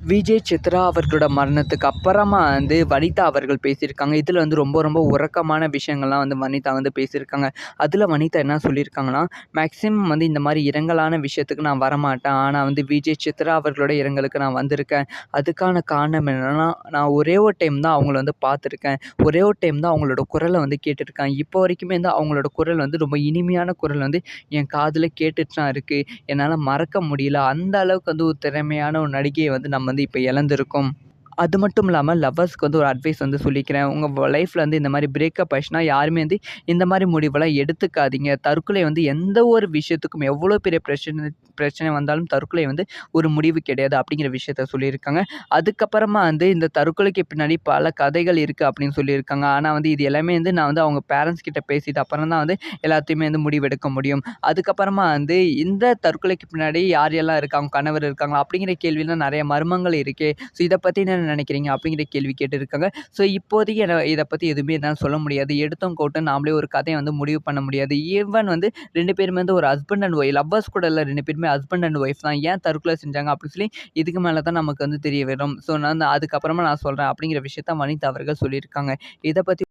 விஜய் சித்ரா அவர்களோட மரணத்துக்கு அப்புறமா வந்து வனிதா அவர்கள் பேசியிருக்காங்க. இதில் வந்து ரொம்ப ரொம்ப உறக்கமான விஷயங்கள்லாம் வந்து வனிதா வந்து பேசியிருக்காங்க. அதில் வனிதா என்ன சொல்லியிருக்காங்கன்னா மேக்ஸிமம் வந்து இந்த மாதிரி இரங்கலான விஷயத்துக்கு நான் வரமாட்டேன். ஆனால் வந்து விஜய் சித்ரா அவர்களோட இரங்கலுக்கு நான் வந்திருக்கேன். அதுக்கான காரணம் என்னென்னா நான் ஒரே ஒரு டைம் தான் அவங்கள வந்து பார்த்துருக்கேன். ஒரே ஒரு டைம் தான் அவங்களோட குரலை வந்து கேட்டிருக்கேன். இப்போ வரைக்குமே வந்து அவங்களோட குரல் வந்து ரொம்ப இனிமையான குரல் வந்து என் காதில் கேட்டுட்டு தான் இருக்குது என்னால் மறக்க முடியல. அந்த அளவுக்கு வந்து ஒரு திறமையான ஒரு நடிகையை வந்து நம்ம வந்து இப்போ இழந்திருக்கோம். அது மட்டும் இல்லாமல் லவ்வர்ஸ்க்கு வந்து ஒரு அட்வைஸ் வந்து சொல்லிக்கிறேன். உங்கள் லைஃப்பில் வந்து இந்த மாதிரி பிரேக்கப் ஆயிடுச்சுன்னா யாருமே வந்து இந்த மாதிரி முடிவெல்லாம் எடுத்துக்காதீங்க. தற்கொலை வந்து எந்த ஒரு விஷயத்துக்கும் எவ்வளோ பெரிய பிரச்சனை பிரச்சனை வந்தாலும் தற்கொலை வந்து ஒரு முடிவு கிடையாது அப்படிங்கிற விஷயத்த சொல்லியிருக்காங்க. அதுக்கப்புறமா வந்து இந்த தற்கொலைக்கு பின்னாடி பல கதைகள் இருக்குது அப்படின்னு சொல்லியிருக்காங்க. ஆனால் வந்து இது எல்லாமே வந்து நான் வந்து அவங்க பேரண்ட்ஸ் கிட்ட பேசிட்டு அப்புறம் தான் வந்து எல்லாத்தையுமே வந்து முடிவெடுக்க முடியும். அதுக்கப்புறமா வந்து இந்த தற்கொலைக்கு பின்னாடி யார் எல்லாம் இருக்காங்க கணவர் இருக்காங்களா அப்படிங்கிற கேள்வியில் நிறைய மர்மங்கள் இருக்குது ஸோ இதை பற்றி நினைக்கிறீங்க அப்படிங்கிற கேள்வி கேட்டிருக்காங்க. ஸோ இப்போதைக்கு இதை பற்றி எதுவுமே என்னால் சொல்ல முடியாது. எடுத்தோம் கோட்டும் நாமளே ஒரு கதையை வந்து முடிவு பண்ண முடியாது. ஈவன் வந்து ரெண்டு பேருமே வந்து ஒரு ஹஸ்பண்ட் அண்ட் ஒய்ஃப் லவ்வர்ஸ் கூட இல்லை ரெண்டு பேருமே ஹஸ்பண்ட் அண்ட் ஒய்ஃப் தான். ஏன் தற்கொலை செஞ்சாங்க அப்படின்னு சொல்லி இதுக்கு மேலே தான் நமக்கு வந்து தெரிய வரும். ஸோ நான் அதுக்கப்புறமா நான் சொல்கிறேன் அப்படிங்கிற விஷயத்த வனிதா அவர்கள் சொல்லியிருக்காங்க. இதை பற்றி